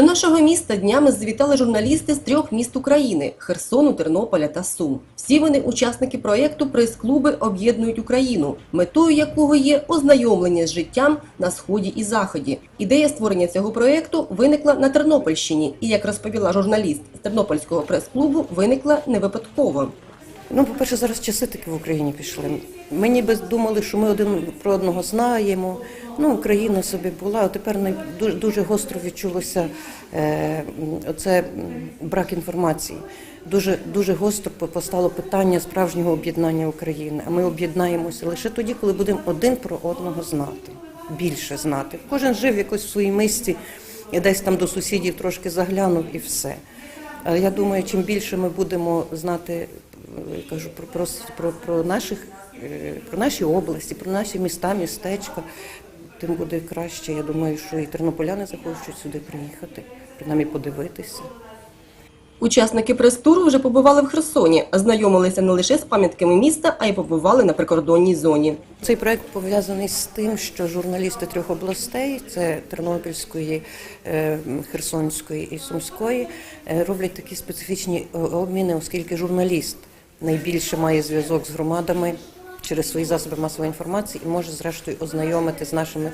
До нашого міста днями завітали журналісти з трьох міст України – Херсону, Тернополя та Сум. Всі вони учасники проєкту «Прес-клуби об'єднують Україну», метою якого є ознайомлення з життям на Сході і Заході. Ідея створення цього проєкту виникла на Тернопільщині і, як розповіла журналіст з Тернопільського прес-клубу, виникла не випадково. Ну, по-перше, зараз часи таки в Україні пішли. Ми ніби думали, що ми один про одного знаємо. Ну, Україна собі була, а тепер дуже, дуже гостро відчулося е, оце брак інформації. Дуже, дуже гостро постало питання справжнього об'єднання України. А ми об'єднаємося лише тоді, коли будемо один про одного знати, більше знати. Кожен жив якось в своїй мисці, і десь там до сусідів трошки заглянув і все. Я думаю, чим більше ми будемо знати, е, кажу про, про, про, про наших е, про наші області, про наші міста, містечка, тим буде краще. Я думаю, що і тернополяни захочуть сюди приїхати, принаймні подивитися. Учасники прес-туру вже побували в Херсоні, ознайомилися не лише з пам'ятками міста, а й побували на прикордонній зоні. Цей проект пов'язаний з тим, що журналісти трьох областей це Тернопільської, е, Херсонської і Сумської, е, роблять такі специфічні е, обміни, оскільки журналіст найбільше має зв'язок з громадами через свої засоби масової інформації і може зрештою ознайомити з нашими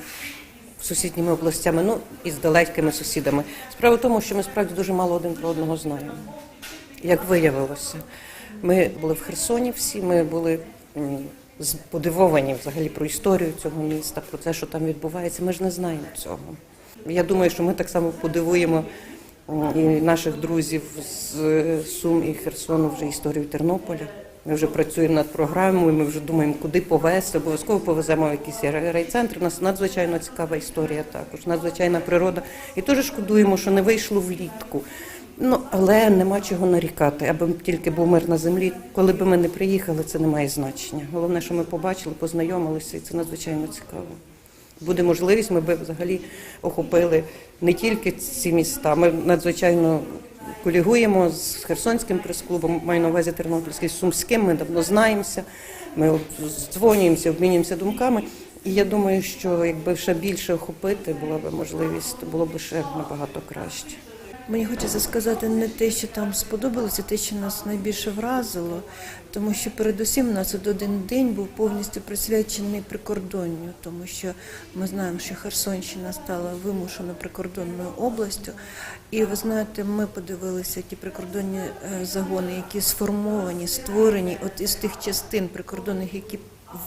сусідніми областями, ну і з далекими сусідами. Справа в тому, що ми справді дуже мало один про одного знаємо. Як виявилося, ми були в Херсоні всі, ми були подивовані взагалі про історію цього міста, про те, що там відбувається. Ми ж не знаємо цього. Я думаю, що ми так само подивуємо і наших друзів з е, Сум і Херсону вже історію Тернополя. Ми вже працюємо над програмою, ми вже думаємо, куди повезти. Обов'язково повеземо в якийсь райцентр. У нас надзвичайно цікава історія також, надзвичайна природа. І теж шкодуємо, що не вийшло влітку. Ну, але нема чого нарікати, аби тільки був мир на землі. Коли б ми не приїхали, це не має значення. Головне, що ми побачили, познайомилися, і це надзвичайно цікаво. Буде можливість, ми б взагалі охопили не тільки ці міста. Ми надзвичайно колігуємо з Херсонським прес-клубом, маю на увазі Тернопільський, з Сумським. Ми давно знаємося, ми дзвонюємося, обмінюємося думками. І я думаю, що якби ще більше охопити була б можливість, то було б ще набагато краще. Мені хочеться сказати не те, що там сподобалося, те, що нас найбільше вразило, тому що передусім у нас один день був повністю присвячений прикордонню, тому що ми знаємо, що Херсонщина стала вимушено прикордонною областю. І ви знаєте, ми подивилися ті прикордонні е, загони, які сформовані, створені от із тих частин прикордонних, які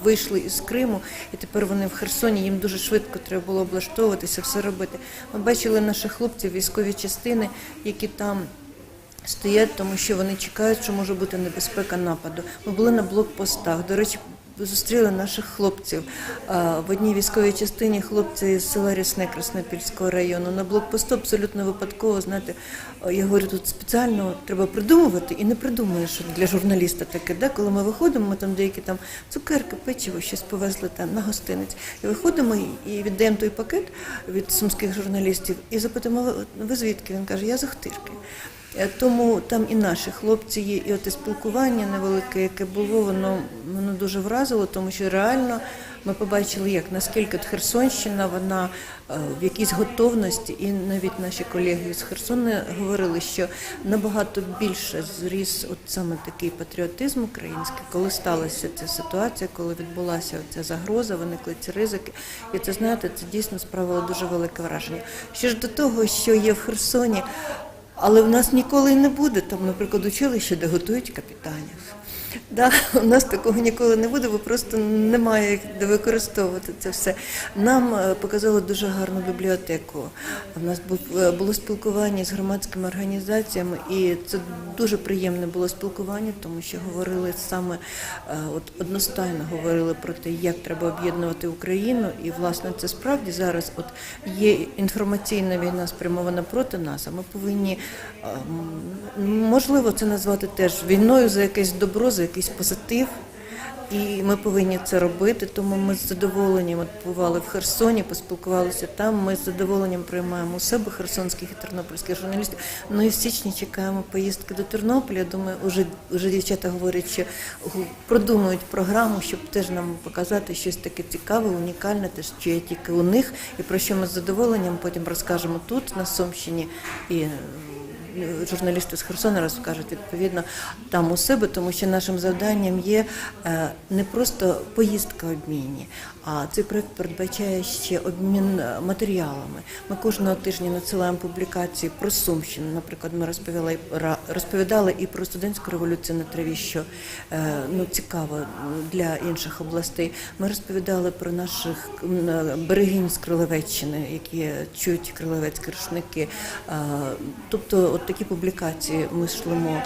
вийшли із Криму, і тепер вони в Херсоні. Їм дуже швидко треба було облаштовуватися, все робити. Ми бачили наших хлопців, військові частини, які там. Стоять, тому що вони чекають, що може бути небезпека нападу. Ми були на блокпостах. До речі, зустріли наших хлопців в одній військовій частині. Хлопці з села Рясне Краснопільського району. На блокпосту абсолютно випадково. Знаєте, я говорю, тут спеціально треба придумувати, і не придумаєш для журналіста таке. Де коли ми виходимо, ми там деякі там цукерки, печиво, щось повезли там на гостинець. І виходимо і- віддаємо той пакет від сумських журналістів і запитуємо, «Ви- ви звідки? Він каже, я з Охтирки. Е, Тому там і наші хлопці є, і от і спілкування невелике, яке було, воно воно дуже вразило, тому що реально ми побачили, як наскільки Херсонщина вона е, в якійсь готовності, і навіть наші колеги з Херсона говорили, що набагато більше зріс от саме такий патріотизм український, коли сталася ця ситуація, коли відбулася ця загроза, виникли ці ризики. І це знаєте, це дійсно справило дуже велике враження. Що ж до того, що є в Херсоні. Але в нас ніколи не буде там, наприклад, училище, де готують капітанів. Да, у нас такого ніколи не буде, бо просто немає де використовувати це все. Нам е, показали дуже гарну бібліотеку. У нас е, було спілкування з громадськими організаціями, і це дуже приємне було спілкування, тому що говорили саме е, от одностайно говорили про те, як треба об'єднувати Україну. І власне це справді зараз от є інформаційна війна спрямована проти нас. А ми повинні ем, можливо це назвати теж війною за якесь добро, за якийсь позитив. і ми повинні це робити. Тому ми з задоволенням бували в Херсоні, поспілкувалися там. Ми з задоволенням приймаємо у себе херсонських і тернопільських журналістів. Ну і в січні чекаємо поїздки до Тернополя. Думаю, уже, уже дівчата говорять, що продумують програму, щоб теж нам показати щось таке цікаве, унікальне, те, що є тільки у них, і про що ми з задоволенням потім розкажемо тут, на Сумщині. І журналісти з Херсона розкажуть відповідно там у себе, тому що нашим завданням є е, не просто поїздка обмінні, а цей проект передбачає ще обмін е, матеріалами. Ми кожного тижня надсилаємо публікації про Сумщину. Наприклад, ми розповіли розповідали і про студентську революцію на траві, що е, ну цікаво для інших областей. Ми розповідали про наших е, берегинь з Крилевеччини, які чують крилевецькі рушники. Тобто, от такі публікації ми шлемо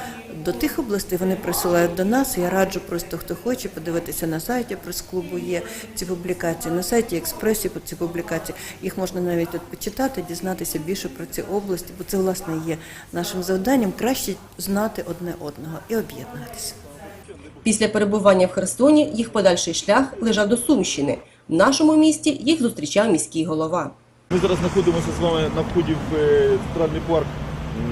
до тих областей, вони присилають до нас. Я раджу просто хто хоче подивитися на сайті прес-клубу. Є ці публікації на сайті експресі. Ці публікації їх можна навіть от почитати, дізнатися більше про ці області, бо це власне є нашим завданням краще знати одне одного і об'єднатися. Після перебування в Херсоні їх подальший шлях лежав до Сумщини. В нашому місті їх зустрічав міський голова. Ми зараз знаходимося з вами на вході в е, центральний парк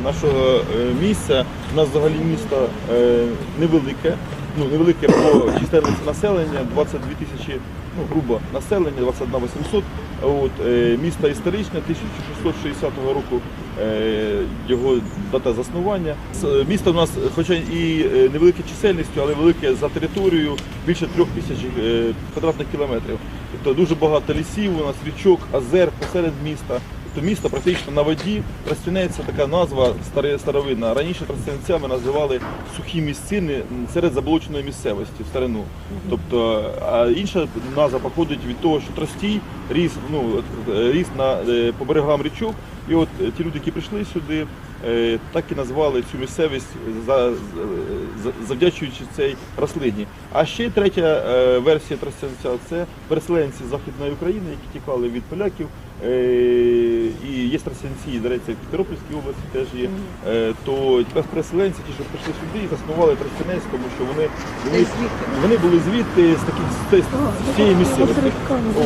нашого е, місця. У нас взагалі місто е, невелике, ну невелике по чисельності населення, 22 тисячі, ну грубо населення, 21 800. От, е, місто історичне, 1660 року е, його дата заснування. С- е, Місто у нас, хоча і е, невелике чисельністю, але велике за територією, більше трьох тисяч е, квадратних кілометрів. Тобто дуже багато лісів, у нас річок, озер посеред міста. Тобто місто практично на воді розтягнеться така назва старовинна. Раніше тростянцями називали сухі місцини серед заболоченої місцевості в старину. Тобто, а інша назва походить від того, що тростій ріс, ну, е, ріс на, е, по берегам річок. І от е, ті люди, які прийшли сюди, так і назвали цю місцевість, за, за- завдячуючи цій рослині. А ще третя версія тростянця це переселенці з Західної України, які тікали від поляків. Е, І є тростянці, до речі, в Тернопільській області теж є. Е, То переселенці, ті, що прийшли сюди і заснували Тростянець, тому що вони, вони, вони були звідти з таких з, цієї місцевості.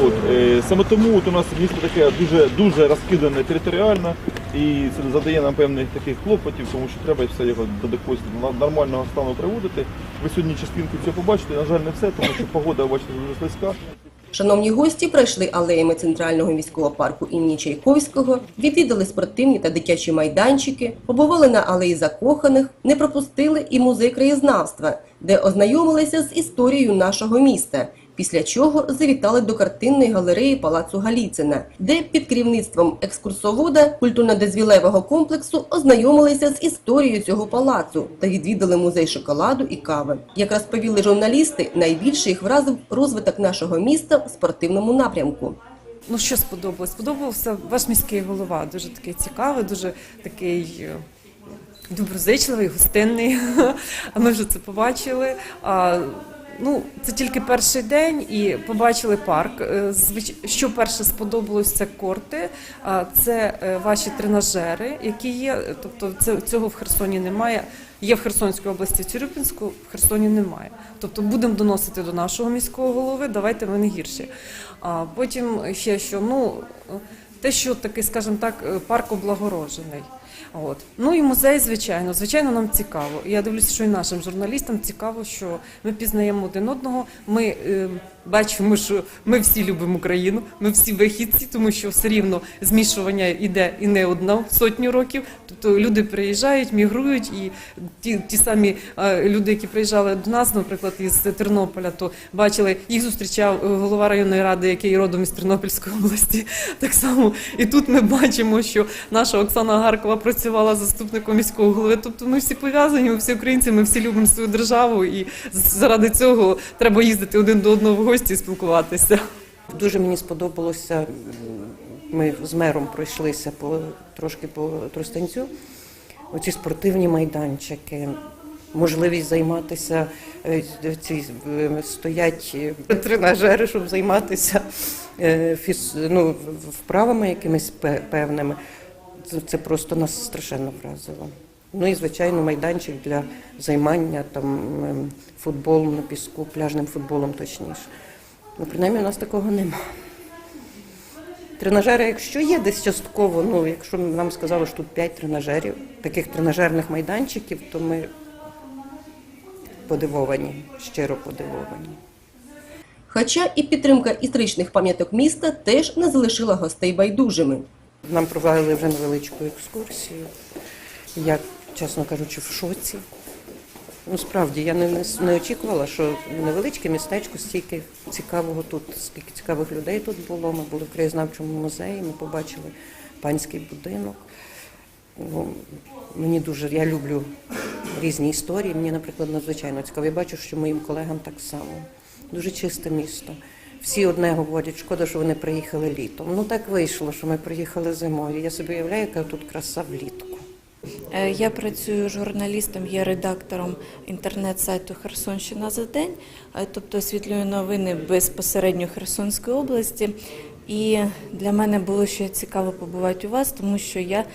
От, е, саме тому от у нас місто таке дуже дуже розкидане територіально, і це задає нам певних таких клопотів, тому що треба все його до якогось нормального стану приводити. Ви сьогодні частинку цього побачите, на жаль, не все, тому що погода бачите дуже слизька. Шановні гості пройшли алеями центрального міського парку імені Чайковського, відвідали спортивні та дитячі майданчики, побували на алеї закоханих, не пропустили і музей краєзнавства, де ознайомилися з історією нашого міста. Після чого завітали до картинної галереї Палацу Галіцина, де під керівництвом екскурсовода культурно-дозвілевого комплексу ознайомилися з історією цього палацу та відвідали музей шоколаду і кави. Як розповіли журналісти, найбільше їх вразив розвиток нашого міста в спортивному напрямку. Ну що сподобалось? Сподобався ваш міський голова. Дуже такий цікавий, дуже такий. е, Доброзичливий, гостинний. А ми вже це побачили. Ну, це тільки перший день і побачили парк. Е, Що перше сподобалось, це корти, це е, ваші тренажери, які є. Тобто це, цього в Херсоні немає. Є в Херсонській області, в Цюрюпінську, в Херсоні немає. Тобто будемо доносити до нашого міського голови, давайте ми не гірші. А потім ще що, ну те, що такий, скажімо так, е, парк облагорожений. От. Ну і музей, звичайно, звичайно, нам цікаво. Я дивлюся, що і нашим журналістам цікаво, що ми пізнаємо один одного. Ми е, бачимо, що ми всі любимо Україну, ми всі вихідці, тому що все рівно змішування йде і не одна сотню років. Тобто люди приїжджають, мігрують, і ті, ті самі е, люди, які приїжджали до нас, наприклад, із Тернополя, то бачили, їх зустрічав е, голова районної ради, який родом із Тернопільської області. Так само і тут ми бачимо, що наша Оксана Гаркова працювала заступником міського голови. Тобто ми всі пов'язані, ми всі українці, ми всі любимо свою державу, і заради цього треба їздити один до одного в гості і спілкуватися. Дуже мені сподобалося. Ми з мером пройшлися по трошки по Тростянцю. Оці спортивні майданчики, можливість займатися е, ці е, стоять е, тренажери, щоб займатися ну, вправами якимись пе- певними. Це, просто нас страшенно вразило. Ну і звичайно, майданчик для займання там ем, футболом на піску, пляжним футболом точніше. Ну, принаймні, у нас такого нема. Тренажери, якщо є десь частково, ну якщо нам сказали, що тут 5 тренажерів, таких тренажерних майданчиків, то ми подивовані, щиро подивовані. Хоча і підтримка історичних пам'яток міста теж не залишила гостей байдужими. Нам провели вже невеличку екскурсію. Я, чесно кажучи, в шоці. Ну, справді, я не, не, не очікувала, що невеличке містечко, стільки цікавого тут, скільки цікавих людей тут було. Ми були в краєзнавчому музеї, ми побачили панський будинок. Ну, мені дуже, я люблю різні історії. Мені, наприклад, надзвичайно цікаво. Я бачу, що моїм колегам так само. Дуже чисте місто. Всі одне говорять, шкода, що вони приїхали літом. Ну так вийшло, що ми приїхали зимою. Я собі уявляю, яка тут краса влітку. Е, Я працюю журналістом, є редактором інтернет-сайту Херсонщина за день, е, тобто освітлюю новини безпосередньо Херсонської області. І для мене було ще цікаво побувати у вас, тому що я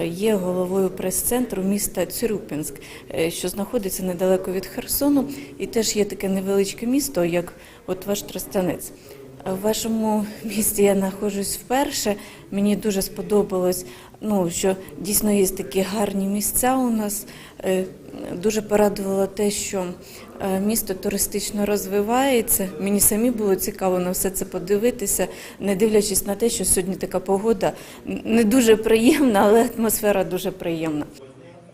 е, є головою прес-центру міста Цюрюпінськ, що знаходиться недалеко від Херсону, і теж є таке невеличке місто, як от ваш Тростянець. В вашому місті я знаходжусь вперше. Мені дуже сподобалось, ну що дійсно є такі гарні місця у нас. Е, Дуже порадувало те, що е, місто туристично розвивається. Мені самі було цікаво на все це подивитися, не дивлячись на те, що сьогодні така погода не дуже приємна, але атмосфера дуже приємна.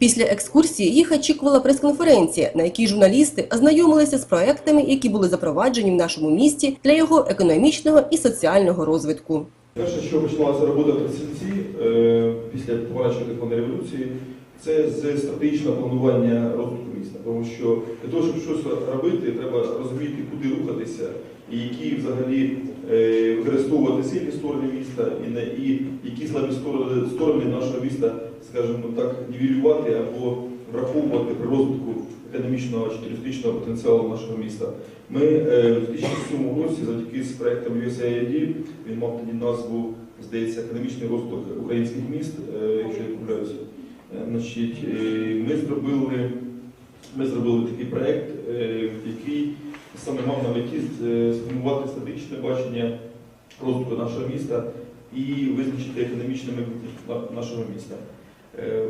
Після екскурсії їх очікувала прес-конференція, на якій журналісти ознайомилися з проектами, які були запроваджені в нашому місті для його економічного і соціального розвитку. Перше, що почалася робота в Тростянці е, після помаранчевої технології революції, це з стратегічного планування розвитку міста. Тому що для того, щоб щось робити, треба розуміти, куди рухатися, і які взагалі е, використовувати сильні сторони міста, і, які слабі сторони нашого міста, скажімо так, нівелювати або враховувати при розвитку економічного чи туристичного потенціалу нашого міста. Ми е, в 2007 році завдяки з проектом USAID, він мав тоді назву, здається, економічний розвиток українських міст, е, якщо я не помиляюся. Е, ми зробили, ми зробили такий проект, е, який саме мав на меті сформувати стратегічне бачення розвитку нашого міста і визначити економічне майбутнє нашого міста. Е,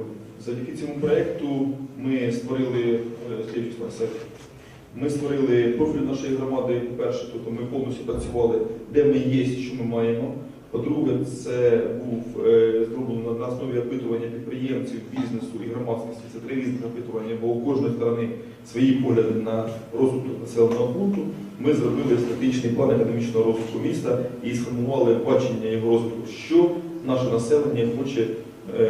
Завдяки цьому проекту ми створили е. Ми створили профіль нашої громади, по-перше, тобто ми повністю працювали, де ми є, що ми маємо. По-друге, це був е, зроблено на основі опитування підприємців, бізнесу і громадськості. Це три різних опитування, бо у кожної сторони свої погляди на розвиток населеного пункту. Ми зробили стратегічний план економічного розвитку міста і сформували бачення його розвитку, що наше населення хоче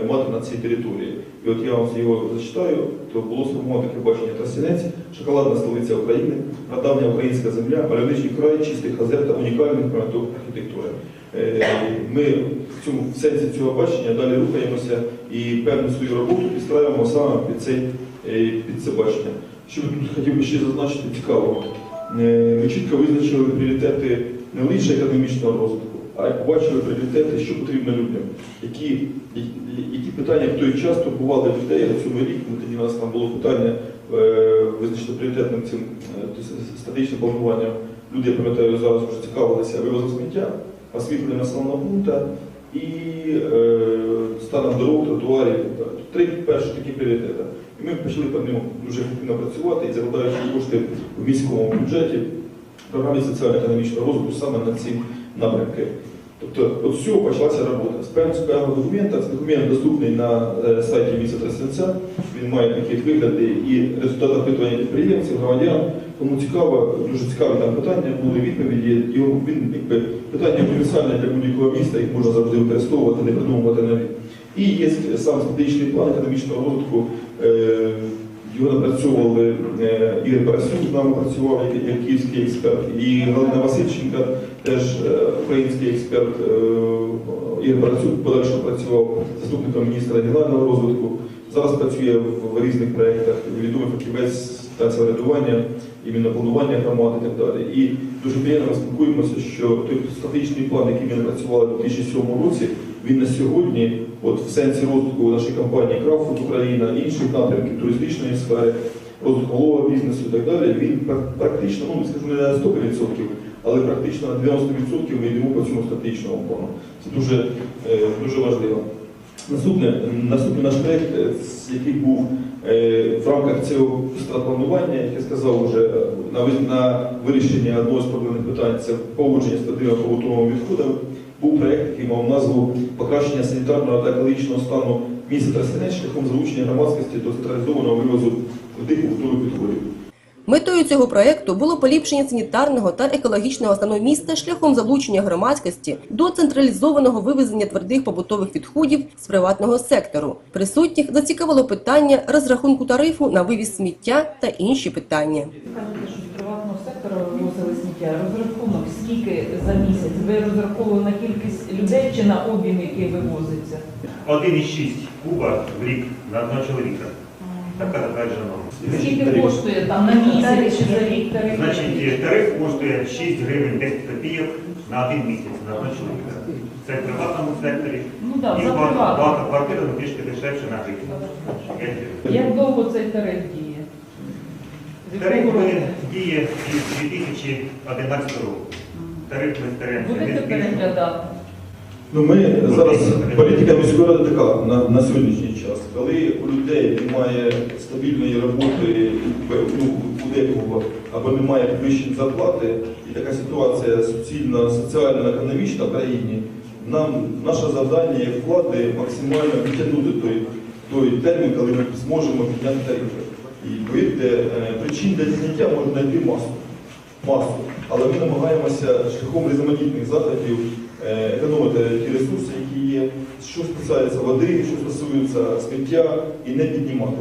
мати на цій території. І от я вам його зачитаю, то було сформовано таке бачення Тростянець, шоколадна столиця України, прадавня українська земля, мальовничий край, чистих озер та унікальних пам'яток архітектури. Е, Ми в цьому в сенсі цього бачення далі рухаємося і певну свою роботу підстраюємо саме під, цей, е, під це бачення. Що би тут хотів би ще зазначити цікавого? Е, Ми чітко визначили пріоритети не лише економічного розвитку, а й побачили пріоритети, що потрібно людям, які, які питання в той час турбували людей на цьому рік. Ми тоді у нас там було питання е, визначити пріоритетним цим е, стратегічним плануванням. Люди, я пам'ятаю, зараз вже цікавилися вивозом сміття, освітлення населеного пункту і е, станом дорог, тротуарів. і. Три перші такі пріоритети. І ми почали по ньому дуже ефективно працювати і закладаючи кошти в міському бюджеті програмі соціально-економічного розвитку саме на ці напрямки. Тобто от з цього почалася робота. З певного документа, документ доступний на е, сайті міста він має такі вигляди і результати опитування підприємців, громадян. Кому цікаво, дуже цікаві там питання, були відповіді. Його він якби питання універсальне для будь-якого міста, їх можна завжди використовувати, не придумувати нові. І є сам стратегічний план економічного розвитку. е, Його напрацьовували е, Ігор Парасюк, з нами працював як київський експерт, і Галина Васильченка, теж е, український експерт. е, Ігор Парасюк подальше працював заступником міністра регіонального розвитку. Зараз працює в, різних проєктах, відомий фахівець та самоврядування, іменно планування громади і так далі. І дуже приємно ми спілкуємося, що той стратегічний план, який ми напрацювали в 2007 році, він на сьогодні, от в сенсі розвитку нашої компанії Крафтфуд Україна, інших напрямків туристичної сфери, розвитку малого бізнесу і так далі, він пр- практично, ну скажу не на 100%, але практично на 90% ми йдемо по цьому стратегічному плану. Це дуже, е, дуже важливо. Наступне, наступний наш проєкт, е, який був е, в рамках цього стратпланування, як я сказав, вже на, на вирішення одного з проблемних питань це поводження з побутовими відходами, був проєкт, який мав назву покращення санітарного та екологічного стану міста Тростянець шляхом залучення громадськості до централізованого вивозу твердих побутових відходів. Метою цього проекту було поліпшення санітарного та екологічного стану міста шляхом залучення громадськості до централізованого вивезення твердих побутових відходів з приватного сектору. Присутніх зацікавило питання розрахунку тарифу на вивіз сміття та інші питання. Кажете, що з приватного сектора вивозили сміття. Розрахунок скільки за місяць? Ви розраховували на кількість людей чи на об'єм, який вивозиться? 1,6 куба в рік на одного чоловіка. Така затверджена. Скільки коштує там на місяць чи за рік тариф? Значить, тариф коштує 6 гривень 10 копійок на один місяць на одного чоловіка. Це в приватному секторі. Ну так, І за багато приватно. багато квартир ну, трішки дешевше на гривень. П'ять гривень. Як довго цей тариф діє? З Тариф якого року? діє з 2011 року. Тариф ми стараємося Будете збільшувати. переглядати? Ну, ми зараз політика міської ради така на, на сьогоднішній час. Коли у людей немає стабільної роботи ну, у декого або немає підвищень зарплати, і така ситуація суцільна, соціальна, економічна в країні, нам наше завдання як влади максимально підтягнути той, той термін, коли ми зможемо підняти тарифи. І повірте, е, причин для підняття можна знайти масу масу. Але ми намагаємося шляхом різноманітних заходів економити ті ресурси, які є, що стосується води, що стосується сміття, і не піднімати.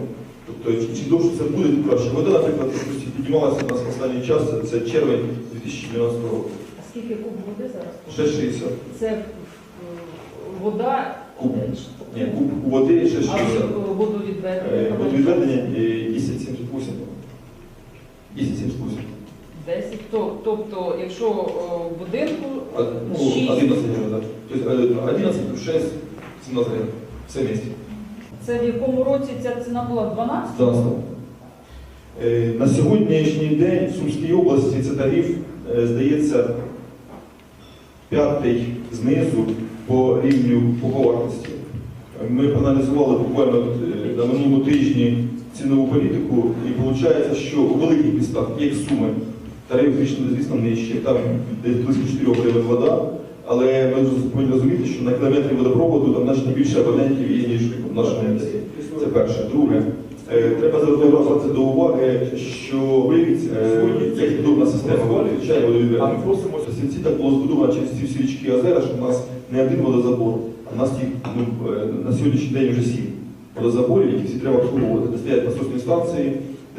Тобто, чи, довше це буде, краще. Вода, наприклад, піднімалася у нас в останній час, це- червень 2012 року. А скільки куб води зараз? 6,60. Це е, вода, Куб. Ні, куб води а 6,60. ви- водовідведення? Водовідведення е, 10,78. 10,78. 10. Тобто, якщо в будинку А, Ну, 6, 11 гривень, так. Тобто е, 11 плюс 6, 17 гривень. Все вместе. це в якому році ця ціна була? 12? Зараз. Е, На сьогоднішній день в Сумській області це тариф, е, здається, п'ятий знизу по рівню по-вартості. Ми проаналізували буквально е, на минулому тижні цінову політику, і виходить, що у великих містах, як Суми, тариф, звісно, звісно, нижче, там десь близько 4 гривень вода, але ми повинні розуміти, що на кілометрі водопроводу там значно більше абонентів є, ніж в нашому місті. Це перше. Друге, е, треба звертати до уваги, що е, це підобна система водовідчання водовідведення. Сільці так було збудовано через ці всі річки озера, що в нас не один водозабор, а в нас їх ну, е, на сьогоднішній день вже сім водозаборів, які всі треба обслуговувати, де стоять насосні станції,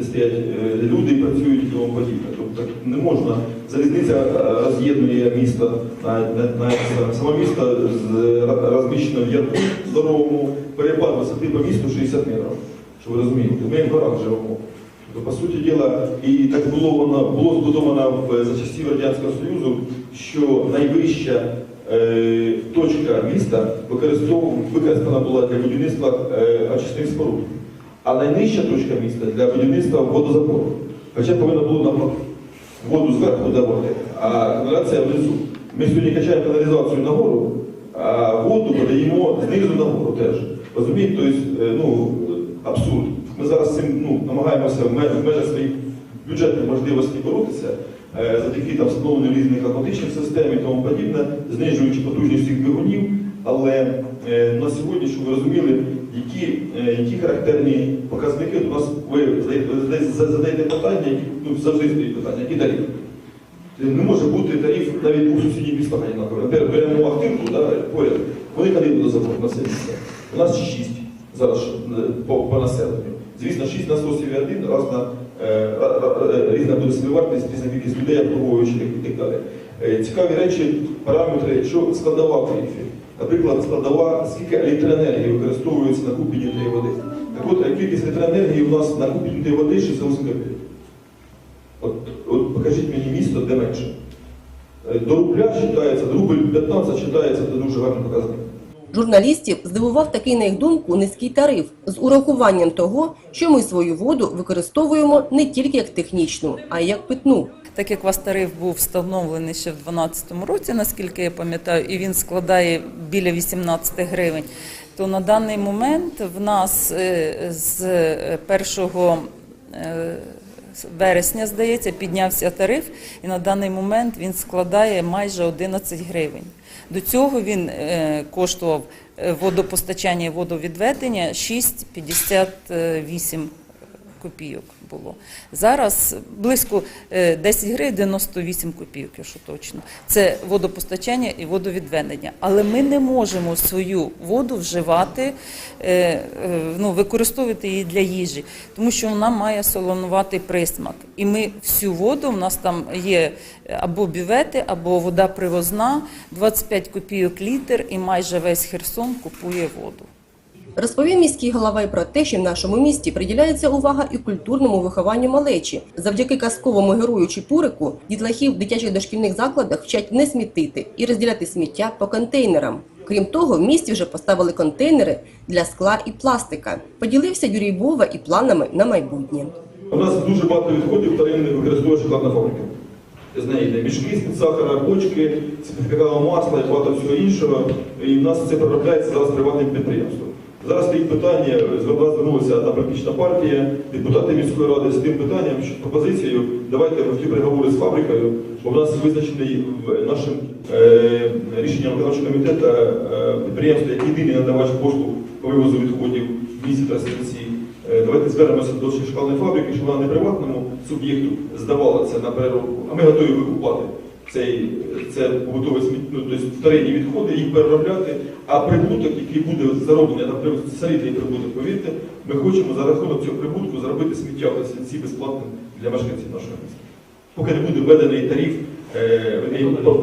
де стоять е, люди, працюють і тому подібне. Тобто не можна, залізниця е, роз'єднує місто на, саме місто розміщено в ярку здоровому, перепад висоти по місту 60 метрів. Щоб ви розумієте, ми як в горах живемо. Тобто, по суті діла, і так було воно було збудовано за часів Радянського Союзу, що найвища е, точка міста використана була для будівництва е, очисних споруд, а найнижча точка міста для будівництва водозабору. Хоча повинно було навпаки воду зверху давати, а каналізація внизу. Ми сьогодні качаємо каналізацію нагору, а воду подаємо знизу нагору теж. Розумієте, тобто, е, ну, абсурд. Ми зараз цим ну, намагаємося в межах своїх бюджетних можливостей боротися, е, завдяки там встановленню різних автоматичних систем і тому подібне, знижуючи потужність всіх двигунів. Але е, на сьогодні, щоб ви розуміли, які, е, які характерні показники у нас ви задаєте- питання, ну, завжди стоїть питання, які тарифи. Не може бути тариф навіть у сусідніх містах. Наприклад, беремо Ахтирку, да, поряд. Вони ходили до забору на. У нас 6 зараз е, по, по населенню. Звісно, 6 насосів і один раз на е, е, різна буде собівартість, різна кількість людей, обслуговуючих і так далі. Е, Цікаві речі, параметри, що складова в тарифі. Наприклад, складова, скільки електроенергії використовується на куб піднятої води. Так от, кількість електроенергії у нас на куб піднятої води 68 копійок. От, от покажіть мені місто, де менше. Е, До рубля вважається, до рубль 15 вважається, це дуже гарний показник. Журналістів здивував такий, на їх думку, низький тариф з урахуванням того, що ми свою воду використовуємо не тільки як технічну, а й як питну. Так як у вас тариф був встановлений ще в 2012 році, наскільки я пам'ятаю, і він складає біля 18 гривень, то на даний момент в нас е, з 1 е, вересня, здається, піднявся тариф, і на даний момент він складає майже 11 гривень. До цього він е, коштував е, водопостачання і водовідведення 6,58 копійок було. Зараз близько е, 10 гривень 98 копійок, якщо точно. Це водопостачання і водовідведення. Але ми не можемо свою воду вживати, е, е, ну, використовувати її для їжі, тому що вона має солонуватий присмак. І ми всю воду, в нас там є або бювети, або вода привозна, 25 копійок літр, і майже весь Херсон купує воду. Розповів міський голова про те, що в нашому місті приділяється увага і культурному вихованню малечі. Завдяки казковому герою Чіпурику дітлахів в дитячих дошкільних закладах вчать не смітити і розділяти сміття по контейнерам. Крім того, в місті вже поставили контейнери для скла і пластика. Поділився Юрій Бова і планами на майбутнє. У нас дуже багато відходів вторинних використовує шоколадна фабрика. З неї йде мішки з-під сахара, бочки, сертифікатного масла і багато всього іншого. І в нас це переробляється зараз приватним підприємством. Зараз стоїть питання, до нас звернулася одна політична партія, депутати міської ради з тим питанням, що пропозицією, давайте ті переговори з фабрикою, бо в нас визначений нашим е, рішенням виконавчого комітету е, підприємство як єдиний надавач послуг по вивозу відходів в місті та селиці. Е, Давайте звернемося до шкальної фабрики, щоб вона не приватному суб'єкту здавала це на переробку, а ми готові викупати цей, це побутове сміття, ну, тобто вторинні відходи, їх переробляти, а прибуток, який буде зароблений, наприклад, солідний прибуток, повірте, ми хочемо за рахунок цього прибутку зробити сміття в селі безплатним для мешканців нашого міста. Поки не буде введений тариф, е,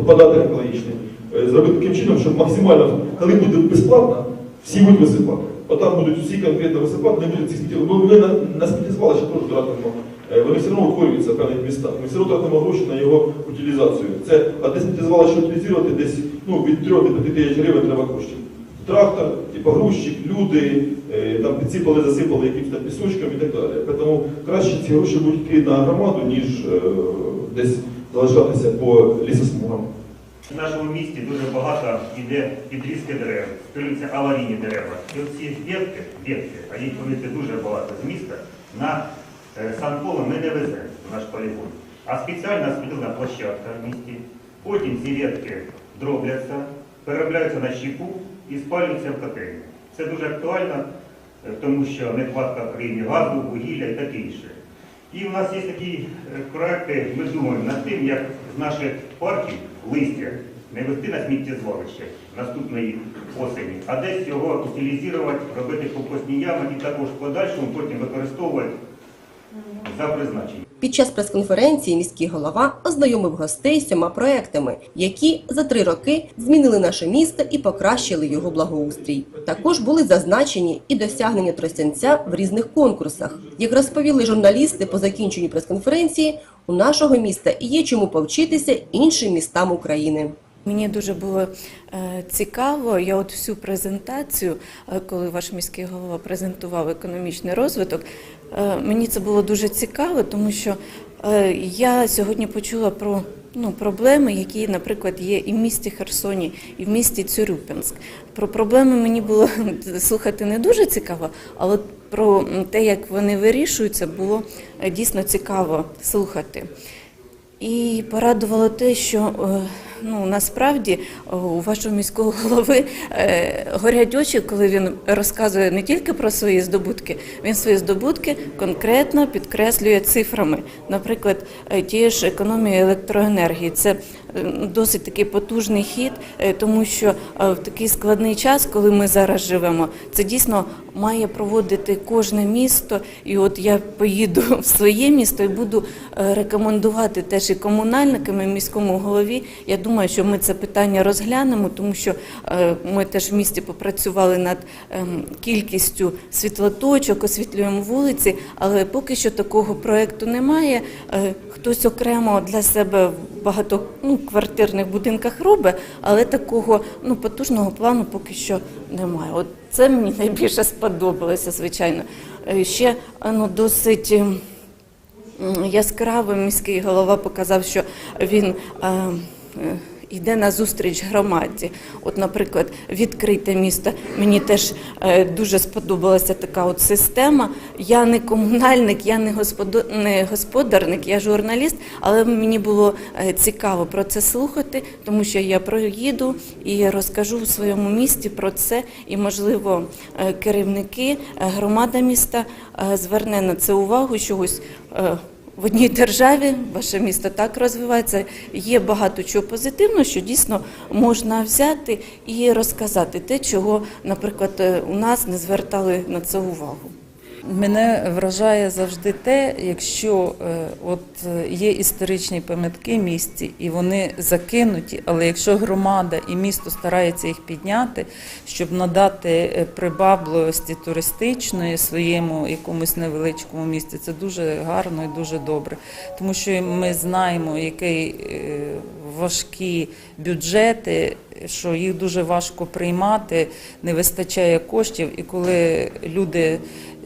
податок екологічний, Е, зробити таким чином, щоб максимально, коли буде безплатно, всі будуть висипати. Отам будуть всі конкретно висипати, не буде цих сміттів. Ми на, на сміттєзвалище теж тратимо. Е, Вони все одно утворюються в певних містах. Ми все одно тратимо гроші на його утилізацію. Це десь одне сміттєзвалище утилізувати десь ну, від 3 до 5 тисяч гривень треба коштів. Трактор, типу грузчик, люди, е, там підсипали, засипали якимось там пісочком і так далі. Тому краще ці гроші будуть йти на громаду, ніж е, десь залишатися по лісосмугам. В нашому місті дуже багато йде підрізки дерев, стелюються аварійні дерева. І оці ветки, ветки, а їх повірте дуже багато з міста, на е, санполо ми не веземо в наш полігон. А спеціальна сподівана площадка в місті. Потім ці ветки дробляться, переробляються на щепу і спалюються в котельні. Це дуже актуально, е, тому що нехватка в країні газу, вугілля і таке інше. І у нас є такі е, проекти, ми думаємо над тим, як з наших парків листя не вести на сміттєзвалище наступної осені, а десь його утилізувати, робити компостні ями і також в подальшому потім використовувати за призначенням. Під час прес-конференції міський голова ознайомив гостей з сьома проектами, які за три роки змінили наше місто і покращили його благоустрій. Також були зазначені і досягнення Тростянця в різних конкурсах. Як розповіли журналісти по закінченню прес-конференції, у нашого міста є чому повчитися іншим містам України. Мені дуже було е, цікаво. Я от всю презентацію, е, коли ваш міський голова презентував економічний розвиток, е, мені це було дуже цікаво, тому що я сьогодні почула про ну, проблеми, які, наприклад, є і в місті Херсоні, і в місті Цюрюпінськ. Про проблеми мені було слухати не дуже цікаво, але про те, як вони вирішуються, було дійсно цікаво слухати. І порадувало те, що ну насправді е, у вашого міського голови е, горять очі, коли він розказує не тільки про свої здобутки, він свої здобутки конкретно підкреслює цифрами. Наприклад, тієї ж економії електроенергії. Це е, досить такий потужний хід, е, тому що е, в такий складний час, коли ми зараз живемо, це дійсно має проводити кожне місто. І от я поїду в своє місто і буду е, рекомендувати теж і комунальникам, і міському голові. Я думаю, що ми це питання розглянемо, тому що е, ми теж в місті попрацювали над ем, кількістю світлоточок, освітлюємо вулиці, але поки що такого проєкту немає. Е, Хтось окремо для себе багато ну, квартирних будинках робить, але такого ну, потужного плану поки що немає. От це мені найбільше сподобалося, звичайно. Е, Ще ну, досить. Яскраво міський голова показав, що він е, е, йде на зустріч громаді. От, наприклад, відкрите місто. Мені теж е, дуже сподобалася така от система. Я не комунальник, я не, не господарник, я журналіст, але мені було е, цікаво про це слухати, тому що я проїду і розкажу у своєму місті про це, і, можливо, е, керівники, громада міста зверне на це увагу, що ось е, в одній державі ваше місто так розвивається. Є багато чого позитивного, що дійсно можна взяти і розказати те, чого, наприклад, е, у нас не звертали на це увагу. Мене вражає завжди те, якщо е, от е, є історичні пам'ятки в місті і вони закинуті, але якщо громада і місто старається їх підняти, щоб надати е, прибавливості туристичної своєму якомусь невеличкому місті, це дуже гарно і дуже добре. Тому що ми знаємо, які е, важкі бюджети, що їх дуже важко приймати, не вистачає коштів, і коли люди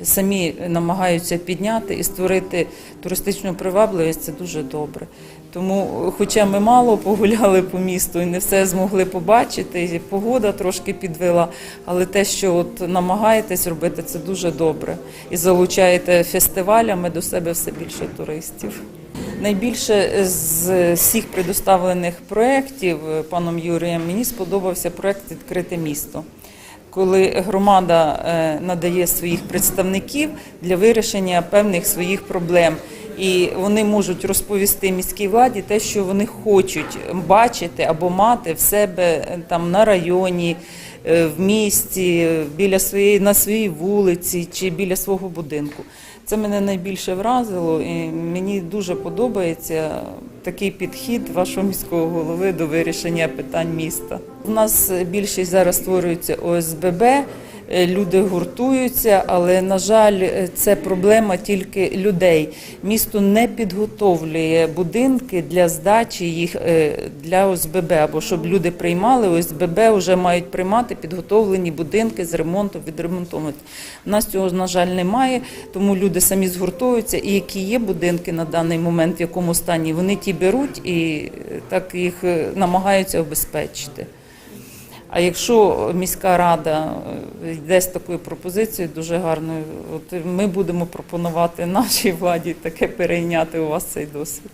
самі намагаються підняти і створити туристичну привабливість, це дуже добре. Тому, хоча ми мало погуляли по місту і не все змогли побачити, і погода трошки підвела, але те, що от намагаєтесь робити, це дуже добре. І залучаєте фестивалями до себе все більше туристів. Найбільше з всіх предоставлених проєктів е, паном Юрієм мені сподобався проєкт Відкрите місто. Коли громада е, надає своїх представників для вирішення певних своїх проблем, і вони можуть розповісти міській владі те, що вони хочуть бачити або мати в себе е, там на районі, е, в місті, біля своєї на своїй вулиці чи біля свого будинку. Це мене найбільше вразило, і мені дуже подобається такий підхід вашого міського голови до вирішення питань міста. У нас більшість зараз створюється ОСББ, люди гуртуються, але на жаль, е, це проблема тільки людей. Місто не підготовлює будинки для здачі їх е, для ОСББ, або щоб люди приймали ОСББ, вже мають приймати підготовлені будинки з ремонтом, відремонтовані. У нас цього, на жаль, немає, тому люди самі згуртуються. І які є будинки на даний момент, в якому стані, вони ті беруть і е, так їх е, намагаються обезпечити. А якщо міська рада е, йде з такою пропозицією, дуже гарною, от ми будемо пропонувати нашій владі таке перейняти у вас цей досвід.